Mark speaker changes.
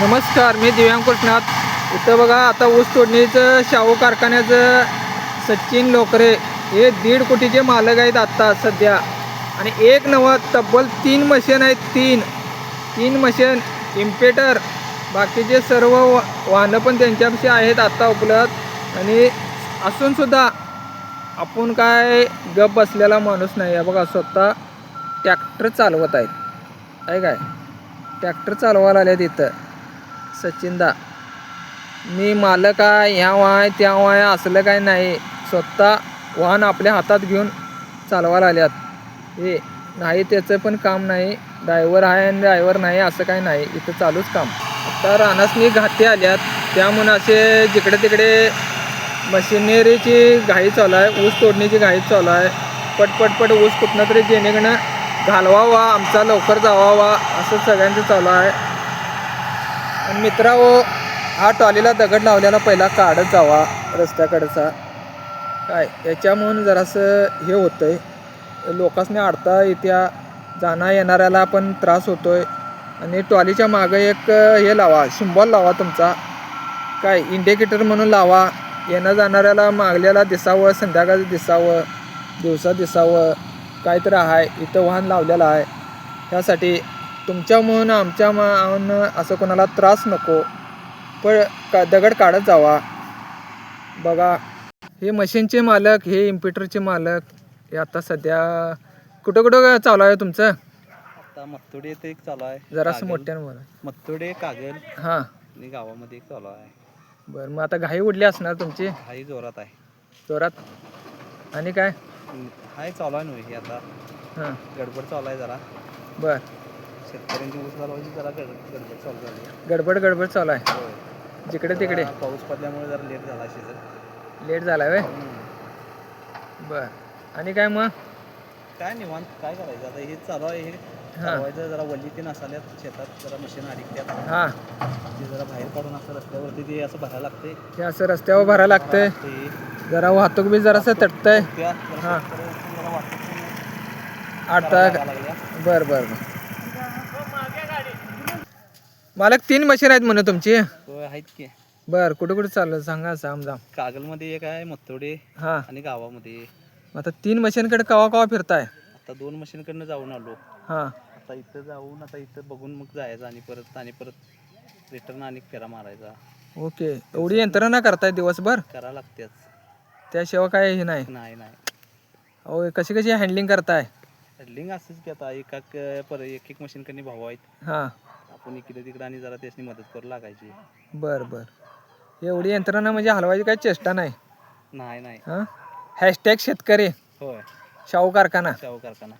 Speaker 1: नमस्कार मी दिव्यांग कृष्णात इथं बघा आता ऊस तोडणीचं शाहू कारखान्याचं सचिन लोकरे हे दीड कोटीचे मालक आहेत आत्ता सध्या. आणि एक नवं तब्बल तीन मशीन आहेत तीन. तीन मशीन इम्पेटर बाकीचे सर्व वाहनं पण त्यांच्यापाशी आहेत आत्ता उपलब्ध. आणि असूनसुद्धा आपण काय गप बसलेला माणूस नाही आहे. बघा स्वतः ट्रॅक्टर चालवत आहेत. आहे काय? ट्रॅक्टर चालवायला आले तिथं सचिनदा मी मालक आहे ह्या वाय त्या वाय असलं काय नाही. स्वतः वाहन आपल्या हातात घेऊन चालवायला आल्यात. हे नाही त्याचं पण काम नाही. ड्रायव्हर आहे आणि ड्रायव्हर नाही असं काय नाही. इथं चालूच काम. आता रानासनी घाटी आल्यात. त्यामुळं असे जिकडे तिकडे मशिनरीची घाई चालू आहे ऊस तोडणीची घाई चालू आहे. पटपटपट ऊस कुठनं तरी जेणेकडनं घालवावा आमचा लवकर जावावा असं सगळ्यांचं चालू आहे. आणि हा टॉलीला दगड लावलेला पहिला काढत जावा रस्त्याकडचा. काय? याच्यामुळं जरासं हे होतं आहे लोकांसनी अडता येत्या जाणं येणाऱ्याला पण त्रास होतो आहे आणि टॉलीच्या मागं एक हे लावा सिम्बॉल लावा तुमचा. काय? इंडिकेटर म्हणून लावा. येणं जाणाऱ्याला मागल्याला दिसावं संध्याकाळचं दिसावं दिवसा दिसावं. काहीतरी आहे. इथं वाहन लावलेलं आहे. त्यासाठी तुमच्यामुळं आमच्या मान असं कोणाला त्रास नको. पण का दगड काढत जावा. बघा हे मशीनचे मालक हे इम्प्युटरचे मालक हे आता सध्या कुठं कुठं चालू आहे तुमचं?
Speaker 2: आता मत्तोडी येथे एक चालू आहे.
Speaker 1: जरासं. मोठ्यानं बोला.
Speaker 2: मत्तोडी कागल.
Speaker 1: हां.
Speaker 2: आणि गावामध्ये एक चालू आहे.
Speaker 1: बरं मग आता घाई उडली असणार तुमची?
Speaker 2: हाही जोरात आहे.
Speaker 1: जोरात? आणि काय?
Speaker 2: हाय चालू आहे नव्हे हे आता.
Speaker 1: हां.
Speaker 2: गडबड चालू आहे जरा.
Speaker 1: बर.
Speaker 2: शेतकऱ्यांची ऊस घालवायची जरा गड गडबड चालू झाली.
Speaker 1: गडबड गडबड चालू आहे.
Speaker 2: होय.
Speaker 1: जिकडे तिकडे.
Speaker 2: जरा पाऊस पडल्यामुळे जरा लेट झाला शिजत
Speaker 1: लेट झाला वे बर. आणि काय मग?
Speaker 2: काय निवांत काय करायचं? आता हे चालू आहे हे चालवायचं जरा वल्ली ते नसाल्यात शेतात जरा मशीन अडकत्यात
Speaker 1: हां.
Speaker 2: ते जरा बाहेर काढून असं रस्त्यावरती ते असं भरायला लागते
Speaker 1: हे असं रस्त्यावर भरायला लागतंय. जरा वाहतूक बी जरासं तटतंय.
Speaker 2: त्या
Speaker 1: हां.
Speaker 2: जरा वाटतं
Speaker 1: आता बर बर बर. मालक तीन मशीन आहेत म्हणून तुमची.
Speaker 2: होय आहेत की.
Speaker 1: बर कुठं कुठं चाललं? सांगा साम जाम
Speaker 2: कागलमध्ये एक आहे मत्तोडे
Speaker 1: हां.
Speaker 2: आणि गावामध्ये.
Speaker 1: आता तीन मशीनकडे कवा कवा फिरताय?
Speaker 2: आता दोन मशीनकडनं जाऊन आलो.
Speaker 1: हां.
Speaker 2: आता इथं जाऊन आता इथं बघून मग जायचं आणि परत आणि परत रिटर्न आणि फेरा मारायचा.
Speaker 1: ओके. एवढी यंत्रणा करताय दिवसभर?
Speaker 2: करा लागतेच
Speaker 1: त्याशिवाय काय हे नाही?
Speaker 2: नाही नाही.
Speaker 1: अहो कशी कशी हँडलिंग करताय?
Speaker 2: लिंग असंच की आता एका पर एक एक मशीनकडे भाऊ आहेत.
Speaker 1: हां.
Speaker 2: आपण इकडे तिकडे आणि जरा त्याची मदत करू लागायची.
Speaker 1: बर बर. एवढी यंत्रणा म्हणजे हलवायची काही चेष्टा नाही.
Speaker 2: नाही नाही.
Speaker 1: हां? हॅशटॅग शेतकरी.
Speaker 2: होय.
Speaker 1: शाहू कारखाना.
Speaker 2: शाहू कारखाना.